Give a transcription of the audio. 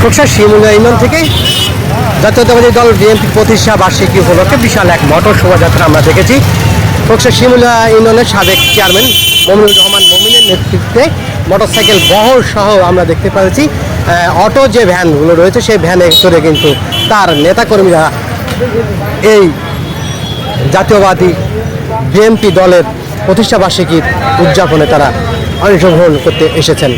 Khoksa Shimulia union থেকে জাতীয়তাবাদী দল বিএনপি প্রতিষ্ঠা বার্ষিকী উপলক্ষে বিশাল এক মটর শোভাযাত্রা আমরা দেখেছি। খোকসা শিমুলিয়া ইউনিয়নের সাবেক চেয়ারম্যান মমিনুর রহমান মমিনের নেতৃত্বে মোটরসাইকেল বহর সহ আমরা দেখতে পাচ্ছি অটো যে ভ্যানগুলো রয়েছে, সেই ভ্যানে করে কিন্তু তার নেতাকর্মীরা এই জাতীয়বাদী বিএনপি দলের প্রতিষ্ঠাবার্ষিকীর উদযাপনে তারা অংশগ্রহণ করতে এসেছেন।